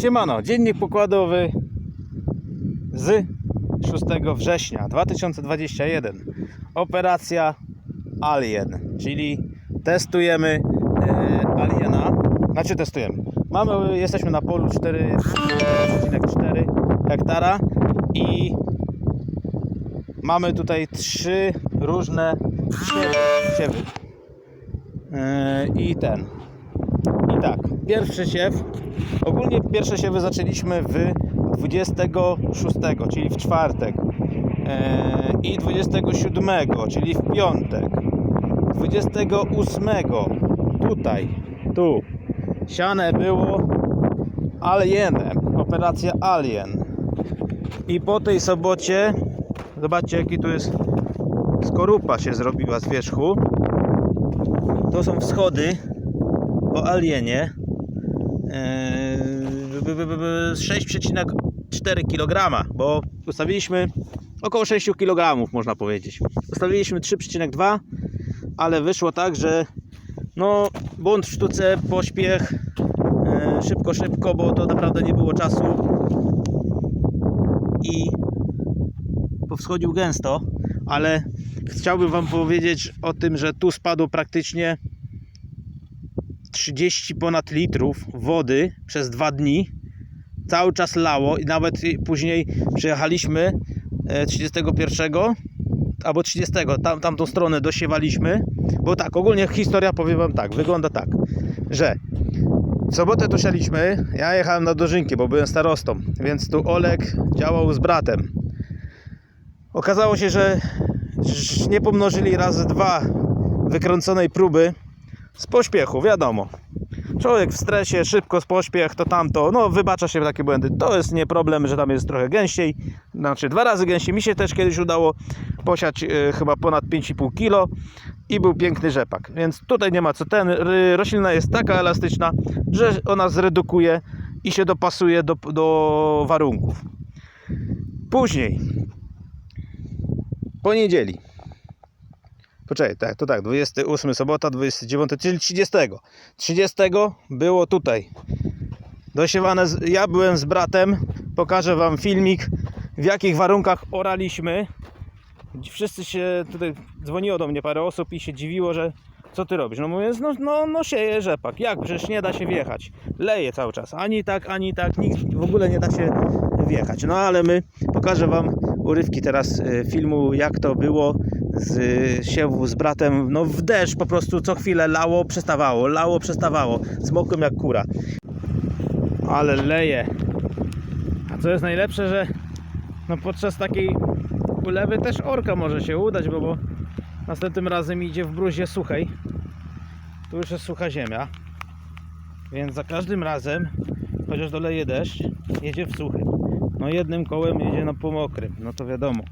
Siemano, dziennik pokładowy z 6 września 2021. Operacja Alien, czyli testujemy e, Aliena. Znaczy testujemy. Mamy, jesteśmy na polu 4,4 hektara i mamy tutaj trzy różne siewy. E, I ten. I tak, pierwszy siew. Ogólnie pierwsze siewy zaczęliśmy w 26, czyli w czwartek. E, I 27, czyli w piątek. 28 tutaj, tu. Siane było alienem. Operacja Alien. I po tej sobocie, zobaczcie jaki tu jest skorupa się zrobiła z wierzchu. To są wschody po alienie. Eee, b- b- b- b- 6,4 kg, bo ustawiliśmy około 6 kg, można powiedzieć. Ustawiliśmy 3,2, ale wyszło tak, że no błąd w sztuce, pośpiech, e, szybko, szybko, bo to naprawdę nie było czasu i powschodził gęsto, ale chciałbym Wam powiedzieć o tym, że tu spadło praktycznie 30 ponad litrów wody przez dwa dni. Cały czas lało i nawet później przyjechaliśmy e, 31 albo 30, tam, tamtą stronę dosiewaliśmy. Bo tak, ogólnie historia powiem Wam tak, wygląda tak, że w sobotę tu sialiśmy, ja jechałem na dożynki, bo byłem starostą, więc tu Olek działał z bratem. Okazało się, że nie pomnożyli razy dwa wykręconej próby z pośpiechu, wiadomo. Człowiek w stresie, szybko z pośpiech, to tamto, no wybacza się takie błędy. To jest nie problem, że tam jest trochę gęściej, znaczy dwa razy gęściej. Mi się też kiedyś udało posiać e, chyba ponad 5,5 kg i był piękny rzepak. Więc tutaj nie ma co ten. Roślina jest taka elastyczna, że ona zredukuje i się dopasuje do, do warunków. Później, poniedzieli. Poczekaj, tak, to tak, 28 sobota, 29, czyli 30. 30 było tutaj. Dosiewane, z, ja byłem z bratem, pokażę Wam filmik, w jakich warunkach oraliśmy. Wszyscy się tutaj, dzwoniło do mnie parę osób i się dziwiło, że co ty robisz? No mówię, no, no, no sieje rzepak, jak? Przecież nie da się wjechać. Leje cały czas, ani tak, ani tak, nikt w ogóle nie da się wjechać. No ale my, pokażę Wam urywki teraz y, filmu, jak to było z siewu z bratem, no w deszcz po prostu co chwilę lało, przestawało, lało, przestawało, zmokłem jak kura. Ale leje. A co jest najlepsze, że no podczas takiej ulewy też orka może się udać, bo, bo następnym razem idzie w bruzie suchej. Tu już jest sucha ziemia. Więc za każdym razem, chociaż doleje deszcz, jedzie w suchym. No jednym kołem jedzie na pomokrym, no to wiadomo.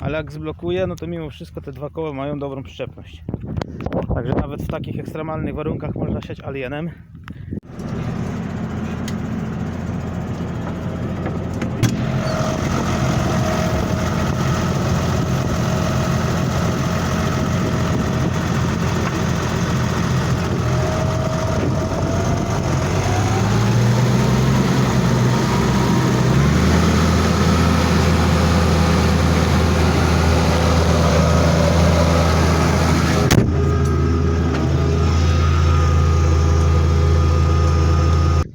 Ale jak zblokuje, no to mimo wszystko te dwa koła mają dobrą przyczepność. Także nawet w takich ekstremalnych warunkach można siać alienem.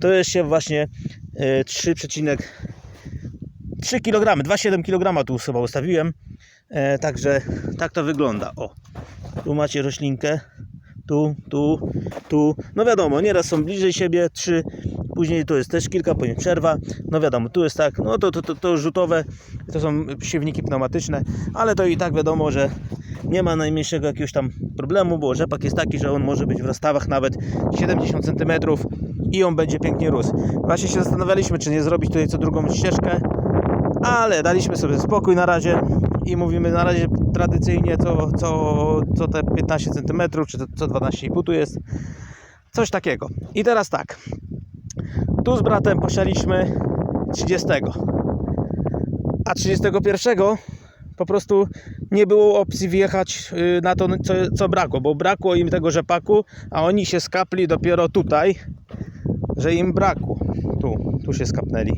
To jest się właśnie e, 3,3 kg, 2,7 kg tu chyba ustawiłem. E, Także tak to wygląda. O, tu macie roślinkę. Tu, tu, tu. No wiadomo, nieraz są bliżej siebie, trzy, później to jest też kilka, później przerwa. No wiadomo, tu jest tak, no to, to, to, to rzutowe, to są siewniki pneumatyczne, ale to i tak wiadomo, że nie ma najmniejszego jakiegoś tam problemu, bo rzepak jest taki, że on może być w rozstawach nawet 70 cm i on będzie pięknie rósł. Właśnie się zastanawialiśmy, czy nie zrobić tutaj co drugą ścieżkę, ale daliśmy sobie spokój na razie i mówimy na razie tradycyjnie co, co, co te 15 cm, czy to, co 12,5 tu jest. Coś takiego. I teraz tak. Tu z bratem posialiśmy 30. A 31 po prostu nie było opcji wjechać y, na to, co, co brakło, bo brakło im tego rzepaku, a oni się skapli dopiero tutaj, że im brakło. Tu, tu się skapnęli.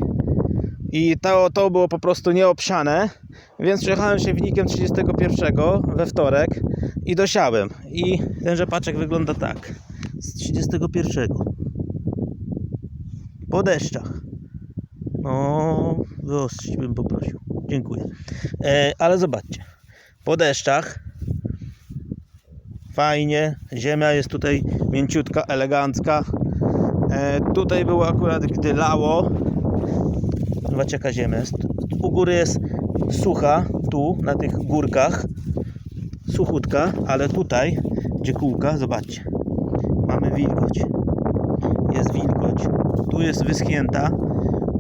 I to, to było po prostu nieobsiane, więc przejechałem siewnikiem 31 we wtorek i dosiałem. I ten rzepaczek wygląda tak. Z 31. Po deszczach. No, wyostrzyć bym poprosił. Dziękuję. E, ale zobaczcie. Po deszczach fajnie. Ziemia jest tutaj mięciutka, elegancka. E, tutaj było akurat, gdy lało. Zobaczcie, jaka ziemia jest. U góry jest sucha, tu, na tych górkach. Suchutka, ale tutaj, gdzie kółka, zobaczcie. Mamy wilgoć. Jest wilgoć. Tu jest wyschnięta.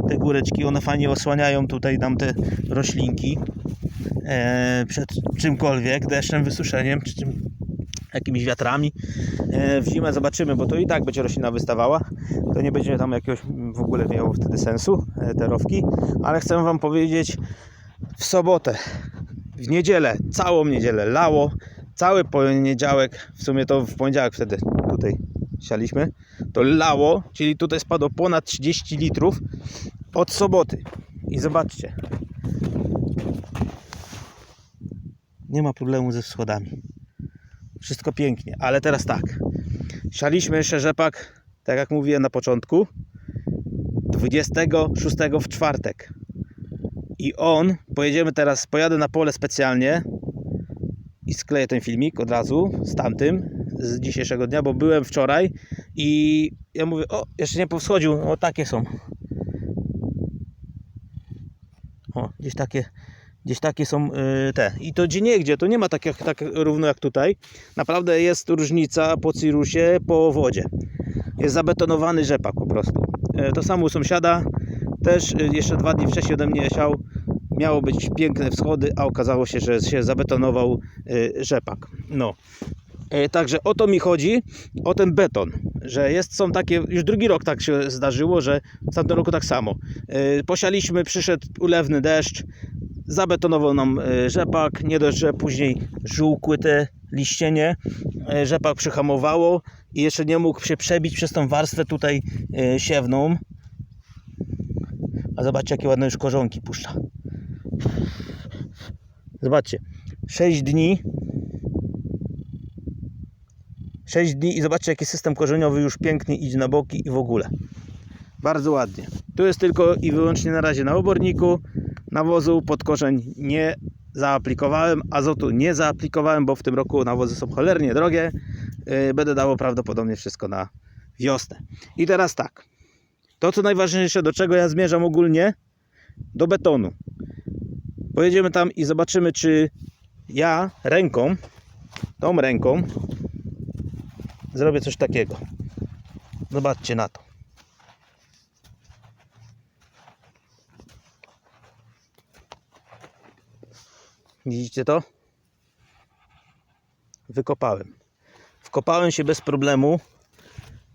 Te góreczki, one fajnie osłaniają tutaj nam te roślinki e, przed czymkolwiek, deszczem, wysuszeniem, czy czym, jakimiś wiatrami. E, w zimę zobaczymy, bo to i tak będzie roślina wystawała. To nie będzie tam jakiegoś w ogóle miało wtedy sensu, e, te rowki. Ale chcę Wam powiedzieć, w sobotę, w niedzielę, całą niedzielę lało, cały poniedziałek, w sumie to w poniedziałek wtedy tutaj sialiśmy, to lało, czyli tutaj spadło ponad 30 litrów od soboty. I zobaczcie. Nie ma problemu ze wschodami. Wszystko pięknie, ale teraz tak. Sialiśmy jeszcze rzepak, tak jak mówiłem na początku, 26 w czwartek. I on, pojedziemy teraz, pojadę na pole specjalnie i skleję ten filmik od razu z tamtym, z dzisiejszego dnia, bo byłem wczoraj i ja mówię, o, jeszcze nie powschodził, o takie są. O, gdzieś takie, gdzieś takie są y, te. I to gdzie nie gdzie, to nie ma tak, jak, tak równo jak tutaj. Naprawdę jest różnica po cirusie, po wodzie. Jest zabetonowany rzepak po prostu. E, To samo u sąsiada, też y, jeszcze dwa dni wcześniej ode mnie siał. Miało być piękne wschody, a okazało się, że się zabetonował y, rzepak. No. E, Także o to mi chodzi, o ten beton, że jest, są takie, już drugi rok tak się zdarzyło, że w tamtym roku tak samo. E, Posialiśmy, przyszedł ulewny deszcz, zabetonował nam e, rzepak, nie dość, że później żółkły te liścienie, e, rzepak przyhamowało i jeszcze nie mógł się przebić przez tą warstwę tutaj e, siewną. A zobaczcie, jakie ładne już korzonki puszcza. Zobaczcie, 6 dni 6 dni i zobaczcie jaki system korzeniowy już pięknie idzie na boki i w ogóle. Bardzo ładnie. Tu jest tylko i wyłącznie na razie na oborniku. Nawozu pod korzeń nie zaaplikowałem, azotu nie zaaplikowałem, bo w tym roku nawozy są cholernie drogie. Yy, Będę dało prawdopodobnie wszystko na wiosnę. I teraz tak. To co najważniejsze, do czego ja zmierzam ogólnie, do betonu. Pojedziemy tam i zobaczymy, czy ja ręką, tą ręką, zrobię coś takiego. Zobaczcie na to. Widzicie to? Wykopałem. Wkopałem się bez problemu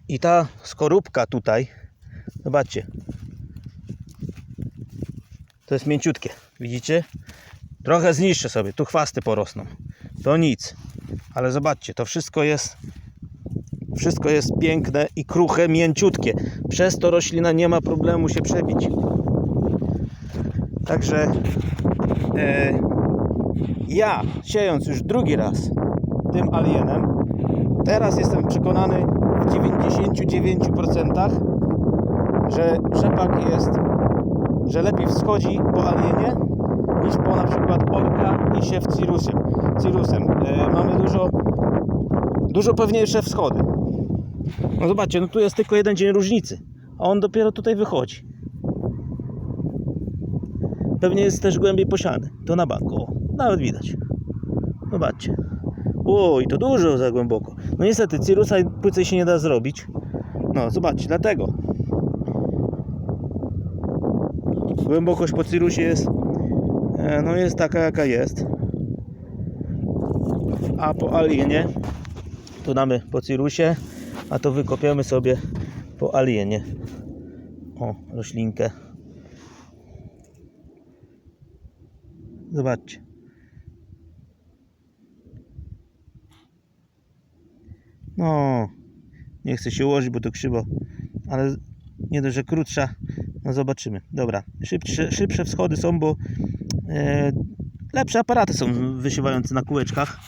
i ta skorupka tutaj, zobaczcie, to jest mięciutkie, widzicie? Trochę zniszczę sobie, tu chwasty porosną. To nic, ale zobaczcie, to wszystko jest wszystko jest piękne i kruche, mięciutkie. Przez to roślina nie ma problemu się przebić. Także e, ja siejąc już drugi raz tym alienem, teraz jestem przekonany w 99%, że rzepak jest, że lepiej wschodzi po alienie niż po na przykład orka i siew cirusem. cirusem. E, mamy dużo, dużo pewniejsze wschody. No zobaczcie, no tu jest tylko jeden dzień różnicy, a on dopiero tutaj wychodzi. Pewnie jest też głębiej posiany. To na banku, nawet widać. Zobaczcie. Oj, to dużo za głęboko. No niestety, cirusa płycej się nie da zrobić. No, zobaczcie, dlatego. Głębokość po cirusie jest, e, no jest taka jaka jest. A po alienie tu damy po cirusie, a to wykopiemy sobie po alienie. O, roślinkę. Zobaczcie. No, nie chcę się ułożyć, bo to krzywo, ale nie dość, że krótsza, no zobaczymy. Dobra, szybsze, szybsze wschody są, bo e, lepsze aparaty są wysiewające na kółeczkach.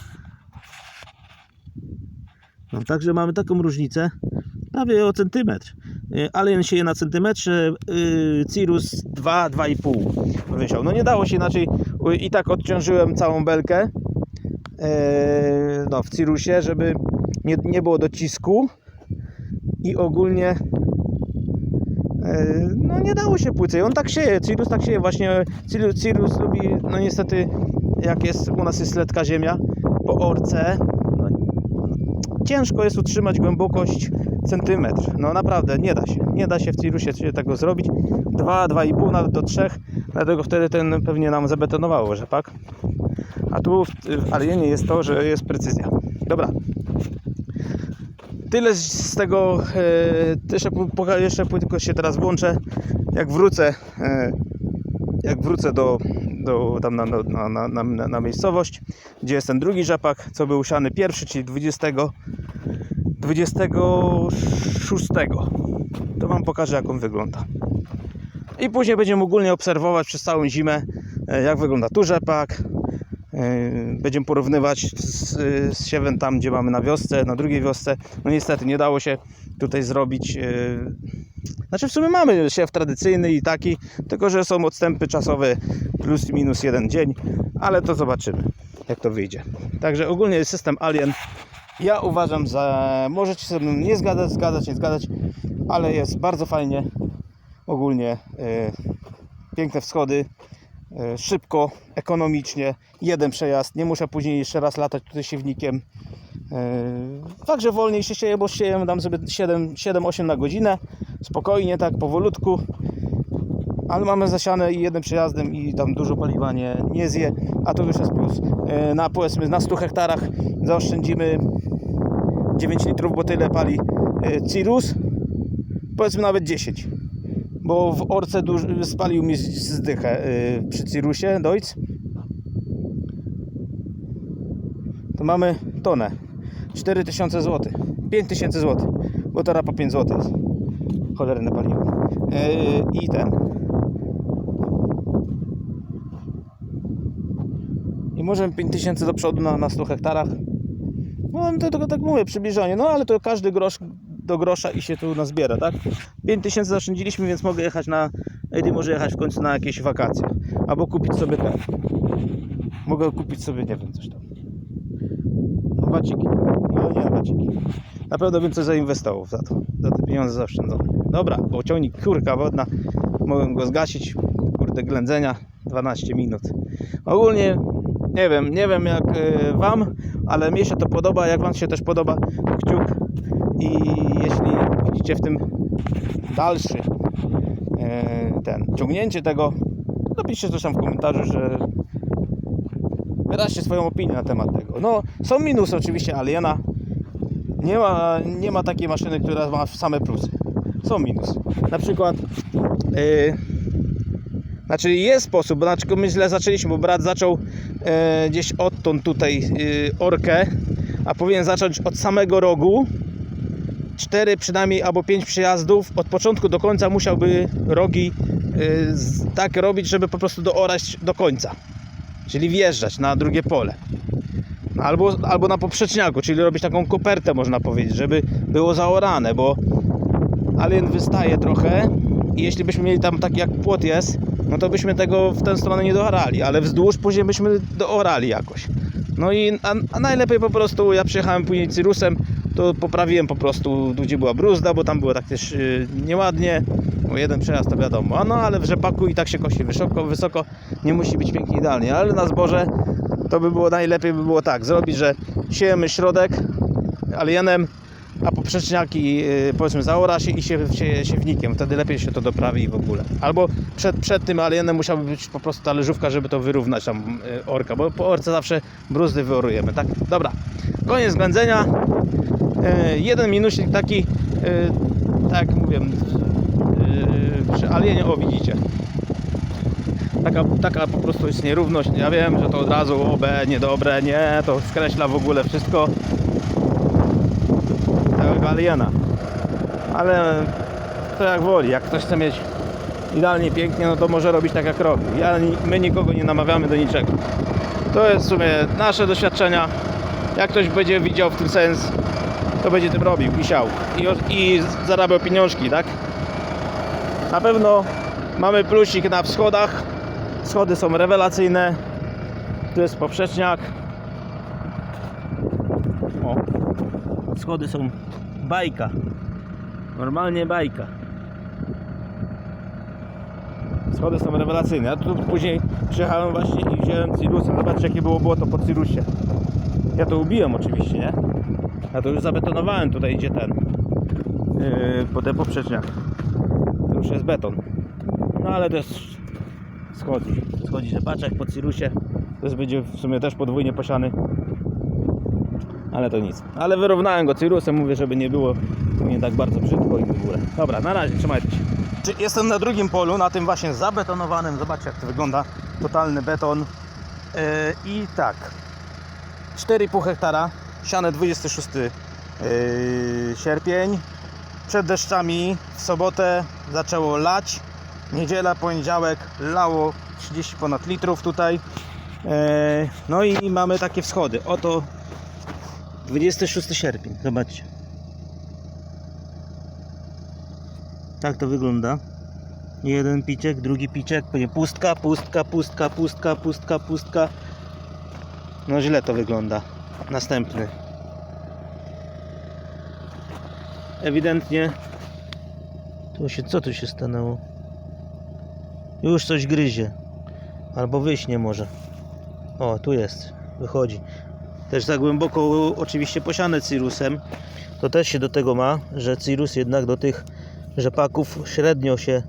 No, także mamy taką różnicę, prawie o centymetr. E, Alien sieje na centymetrze, yy, Cirrus 2, 2,5 wysiał. No nie dało się inaczej, y, i tak odciążyłem całą belkę e, no, w Cirrusie, żeby nie, nie było docisku i ogólnie e, no nie dało się płycej. On tak sieje, Cirrus tak sieje właśnie. Cirrus, Cirrus lubi, no niestety jak jest, u nas jest letka ziemia po orce, no, ciężko jest utrzymać głębokość centymetr. No naprawdę, nie da się. Nie da się w Cirrusie się tego zrobić. 2, 2,5 nawet do 3. Dlatego wtedy ten pewnie nam zabetonowało rzepak. A tu w, w Alienie jest to, że jest precyzja. Dobra. Tyle z tego. E, jeszcze, jeszcze tylko się teraz włączę. Jak wrócę. E, jak wrócę do, do tam na, na, na, na, na, na miejscowość, gdzie jest ten drugi rzepak, co był siany pierwszy, czyli 20, 26. To Wam pokażę, jak on wygląda. I później będziemy ogólnie obserwować przez całą zimę, e, jak wygląda tu rzepak. E, Będziemy porównywać z, z siewem tam, gdzie mamy na wiosce, na drugiej wiosce. No niestety nie dało się tutaj zrobić. e, Znaczy w sumie mamy siew tradycyjny i taki, tylko że są odstępy czasowe plus minus jeden dzień, ale to zobaczymy, jak to wyjdzie. Także ogólnie system Alien. Ja uważam za. Możecie się ze mną nie zgadzać, zgadzać, nie zgadzać, ale jest bardzo fajnie. Ogólnie e, piękne wschody, szybko, ekonomicznie, jeden przejazd, nie muszę później jeszcze raz latać tutaj siewnikiem. E, Także wolniej się sieje, bo sieję dam sobie 7-8 na godzinę, spokojnie, tak powolutku. Ale mamy zasiane i jednym przejazdem i tam dużo paliwa nie, nie zje, a to już jest plus. E, Na powiedzmy na 100 hektarach zaoszczędzimy 9 litrów, bo tyle pali e, Cirrus. Powiedzmy nawet 10 bo w orce spalił mi zdychę yy, przy Cirusie Deutz. To mamy tonę. 4000 zł 5000 zł bo teraz po 5 zł jest. Cholerne paliwo. Yy, i ten. I możemy 5000 do przodu na, na 100 hektarach. No to tylko tak mówię, przybliżenie, no ale to każdy grosz do grosza i się tu nazbiera, tak? 5000 zaoszczędziliśmy, więc mogę jechać na. Eddie może jechać w końcu na jakieś wakacje. Albo kupić sobie ten. Mogę kupić sobie, nie wiem, coś tam. No waciki. No nie waciki. Na pewno bym coś zainwestował za to. Za te pieniądze zaoszczędzone. Dobra, bo ciągnik kurka wodna. Mogłem go zgasić. Kurde ględzenia. 12 minut. Ogólnie nie wiem, nie wiem jak y, wam, ale mnie się to podoba. Jak wam się też podoba, kciuk i jeśli widzicie w tym dalszy e, ten ciągnięcie tego, napiszcie coś tam w komentarzu, że wyraźcie swoją opinię na temat tego. No, są minusy oczywiście Aliena. Nie ma, nie ma takiej maszyny, która ma same plusy. Są minusy. Na przykład e, znaczy jest sposób, bo znaczy my źle zaczęliśmy, bo brat zaczął e, gdzieś odtąd tutaj e, orkę, a powinien zacząć od samego rogu cztery przynajmniej albo pięć przejazdów od początku do końca musiałby rogi z- tak robić, żeby po prostu doorać do końca. Czyli wjeżdżać na drugie pole. No, albo, albo na poprzeczniaku, czyli robić taką kopertę można powiedzieć, żeby było zaorane, bo alien wystaje trochę i jeśli byśmy mieli tam taki jak płot jest, no to byśmy tego w tę stronę nie doorali, ale wzdłuż później byśmy doorali jakoś. No i a, a najlepiej po prostu, ja przyjechałem później Cyrusem, to poprawiłem po prostu, tu gdzie była bruzda, bo tam było tak też yy, nieładnie, bo jeden przejazd to wiadomo, a no ale w rzepaku i tak się kosi wysoko, wysoko, nie musi być pięknie idealnie, ale na zboże to by było najlepiej by było tak, zrobić, że siejemy środek alienem, a poprzeczniaki yy, powiedzmy zaora się i się, się siewnikiem, wtedy lepiej się to doprawi w ogóle. Albo przed, przed tym alienem musiałaby być po prostu talerzówka, żeby to wyrównać tam yy, orka, bo po orce zawsze bruzdy wyorujemy, tak? Dobra, koniec ględzenia. Yy, jeden minusik taki, tak jak mówię, przy alienie, o widzicie, taka, taka po prostu jest nierówność. Ja wiem, że to od razu OB niedobre, nie, to skreśla w ogóle wszystko aliena. Ale to jak woli. Jak ktoś chce mieć idealnie pięknie, no to może robić tak jak robi. Ja, my nikogo nie namawiamy do niczego. To jest w sumie nasze doświadczenia. Jak ktoś będzie widział w tym sens, to będzie tym robił i siał. I, i zarabiał pieniążki, tak? Na pewno mamy plusik na wschodach. Schody są rewelacyjne. Tu jest poprzeczniak. O. Schody są bajka. Normalnie bajka. Schody są rewelacyjne. Ja tu później przyjechałem właśnie i wziąłem Cirusem. Zobaczcie jakie było błoto po Cirusie. Ja to ubiłem oczywiście, nie? Ja to już zabetonowałem tutaj gdzie ten. Yy, po ten poprzeczniak. To już jest beton. No ale jest schodzi. Schodzi rzepaczek po Cirusie. To będzie w sumie też podwójnie posiany. Ale to nic. Ale wyrównałem go Cirusem, mówię, żeby nie było nie tak bardzo brzydko i w ogóle. Dobra, na razie, trzymajcie się. Jestem na drugim polu, na tym właśnie zabetonowanym. Zobaczcie jak to wygląda. Totalny beton. Yy, I tak. 4,5 hektara. Siane 26 yy, sierpień. Przed deszczami w sobotę zaczęło lać. Niedziela, poniedziałek lało 30 ponad litrów tutaj. E, No i mamy takie wschody. Oto 26 sierpień. Zobaczcie. Tak to wygląda. Jeden piczek, drugi piczek, pustka, pustka, pustka, pustka, pustka, pustka. No źle to wygląda. Następny. Ewidentnie tu się, co tu się stanęło? Już coś gryzie. Albo wyśnie może. O, tu jest. Wychodzi. Też za głęboko oczywiście posiane cirusem. To też się do tego ma, że cirus jednak do tych rzepaków średnio się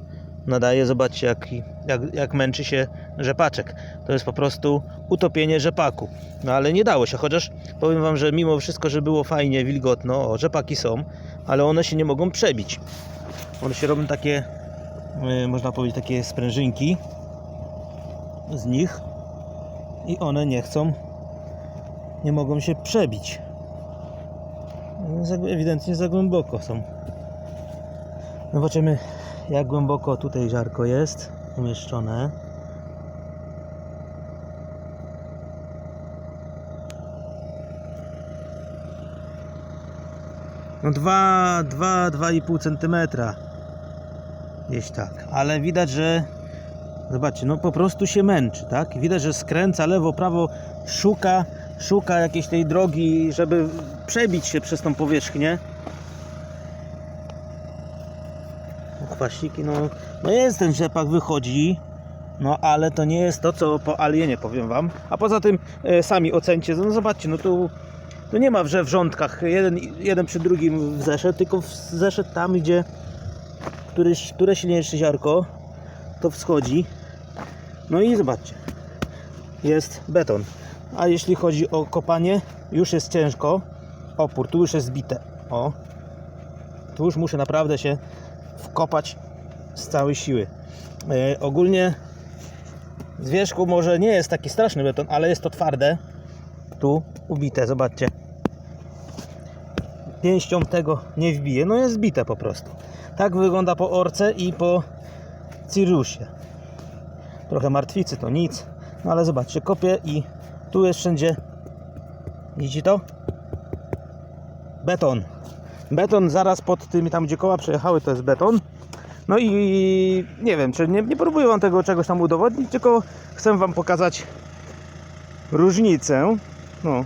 nadaje. Zobaczcie jak, jak, jak męczy się rzepaczek. To jest po prostu utopienie rzepaku. No ale nie dało się, chociaż powiem Wam, że mimo wszystko, że było fajnie, wilgotno, o, rzepaki są, ale one się nie mogą przebić. One się robią takie, yy, można powiedzieć, takie sprężynki z nich i one nie chcą, nie mogą się przebić. Ewidentnie za głęboko są. Zobaczymy jak głęboko tutaj ziarko jest umieszczone. No 2, 2, 2,5 cm. Gdzieś tak. Ale widać, że zobaczcie, no po prostu się męczy, tak? Widać, że skręca lewo, prawo, szuka, szuka jakiejś tej drogi, żeby przebić się przez tą powierzchnię. No, Chwasiki, no, no jest ten rzepak, wychodzi, no ale to nie jest to, co po alienie, powiem Wam. A poza tym e, sami ocencie, no zobaczcie, no tu, tu nie ma że w rządkach, jeden, jeden przy drugim zeszedł, tylko w- zeszedł tam, gdzie któreś, które silniejsze ziarko, to wschodzi. No i zobaczcie, jest beton. A jeśli chodzi o kopanie, już jest ciężko. Opór, tu już jest zbite. O, tu już muszę naprawdę się wkopać z całej siły. E, ogólnie z wierzchu może nie jest taki straszny beton, ale jest to twarde. Tu ubite, zobaczcie. Pięścią tego nie wbije, no jest zbite po prostu. Tak wygląda po orce i po cirusie. Trochę martwicy to nic, no ale zobaczcie, kopię i tu jest wszędzie. Widzicie to? Beton. Beton zaraz pod tym, tam gdzie koła przejechały, to jest beton. No i nie wiem, czy nie, nie próbuję Wam tego czegoś tam udowodnić, tylko chcę Wam pokazać różnicę. No.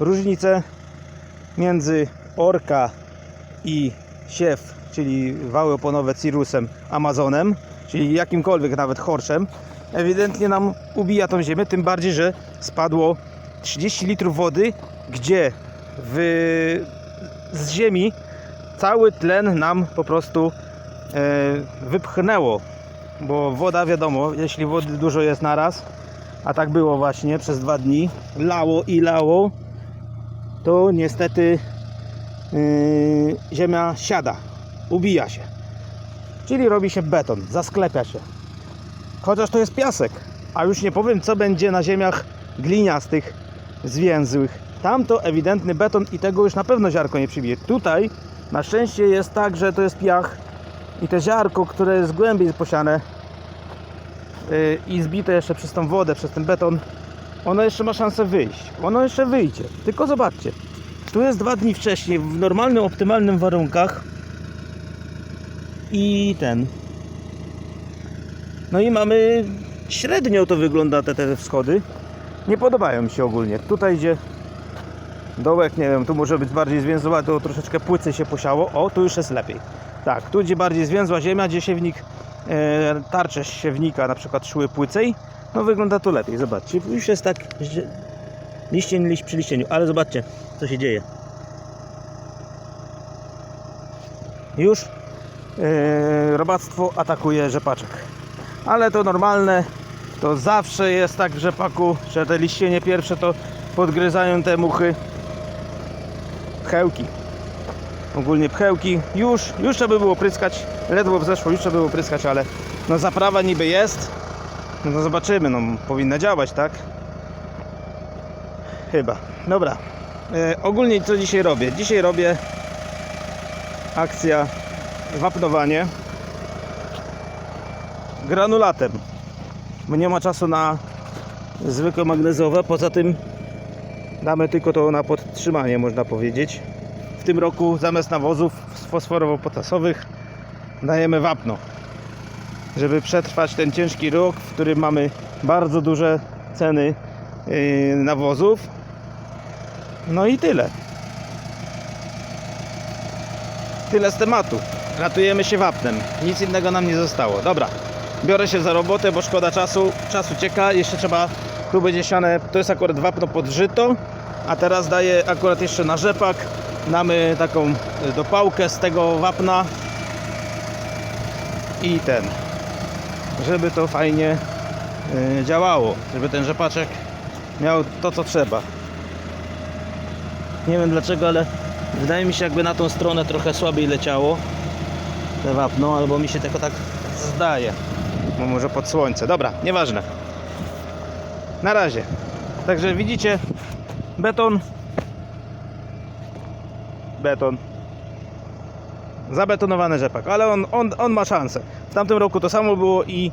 Różnicę między orka i siew, czyli wały oponowe Cirusem, Amazonem, czyli jakimkolwiek nawet horszem, ewidentnie nam ubija tą ziemię, tym bardziej, że spadło 30 litrów wody, gdzie w, z ziemi cały tlen nam po prostu e, wypchnęło, bo woda wiadomo, jeśli wody dużo jest naraz, a tak było właśnie przez dwa dni, lało i lało, to niestety yy, ziemia siada, ubija się. Czyli robi się beton, zasklepia się. Chociaż to jest piasek, a już nie powiem co będzie na ziemiach gliniastych, zwięzłych. Tam to ewidentny beton i tego już na pewno ziarko nie przybije. Tutaj Na szczęście jest tak, że to jest piach i te ziarko, które jest głębiej posiane yy, i zbite jeszcze przez tą wodę, przez ten beton, ono jeszcze ma szansę wyjść. Ono jeszcze wyjdzie. Tylko zobaczcie. Tu jest dwa dni wcześniej, w normalnym, optymalnym warunkach. I ten. No i mamy średnio to wygląda te, te wschody. Nie podobają mi się ogólnie. Tutaj idzie dołek, nie wiem, tu może być bardziej zwięzła, to troszeczkę płycy się posiało. O, tu już jest lepiej. Tak, tu gdzie bardziej zwięzła ziemia, gdzie siewnik, e, tarcze siewnika na przykład szły płycej, no wygląda to lepiej. Zobaczcie, już jest tak liścień liść przy liścieniu, ale zobaczcie, co się dzieje. Już e, robactwo atakuje rzepaczek. Ale to normalne, to zawsze jest tak w rzepaku, że te liścienie pierwsze to podgryzają te muchy. Pchełki. Ogólnie pchełki. Już, już trzeba by było pryskać. Ledwo wzeszło, już trzeba było pryskać, ale no zaprawa niby jest. No to zobaczymy, no powinna działać, tak? Chyba. Dobra. E, ogólnie co dzisiaj robię? Dzisiaj robię akcja wapnowanie granulatem. Nie ma czasu na zwykłe magnezowe. Poza tym damy tylko to na podtrzymanie, można powiedzieć. W tym roku zamiast nawozów fosforowo-potasowych dajemy wapno. Żeby przetrwać ten ciężki rok, w którym mamy bardzo duże ceny yy, nawozów. No i tyle. Tyle z tematu. Ratujemy się wapnem. Nic innego nam nie zostało. Dobra, biorę się za robotę, bo szkoda czasu. Czas ucieka. Jeszcze trzeba, tu będzie siane, to jest akurat wapno pod żyto, a teraz daję akurat jeszcze na rzepak. Damy taką y, dopałkę z tego wapna i ten, żeby to fajnie y, działało, żeby ten rzepaczek miał to co trzeba. Nie wiem dlaczego, ale wydaje mi się jakby na tą stronę trochę słabiej leciało te wapno, albo mi się tylko tak zdaje. Może pod słońce. Dobra, nieważne. Na razie. Także widzicie beton. Beton. Zabetonowany rzepak, ale on, on, on ma szansę. W tamtym roku to samo było i,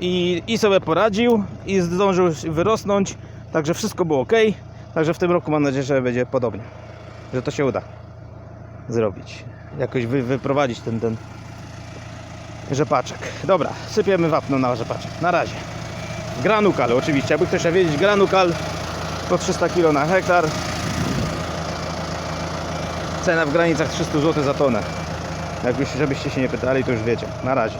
i, i sobie poradził i zdążył wyrosnąć. Także wszystko było ok. Także w tym roku mam nadzieję, że będzie podobnie. Że to się uda zrobić. Jakoś wy, wyprowadzić ten, ten rzepaczek. Dobra, sypiemy wapno na rzepaczek. Na razie. Granukal oczywiście, aby ktoś chciał wiedzieć, granukal to 300 kg na hektar. Cena w granicach 300 zł za tonę. Jak już żebyście się nie pytali, to już wiecie. Na razie.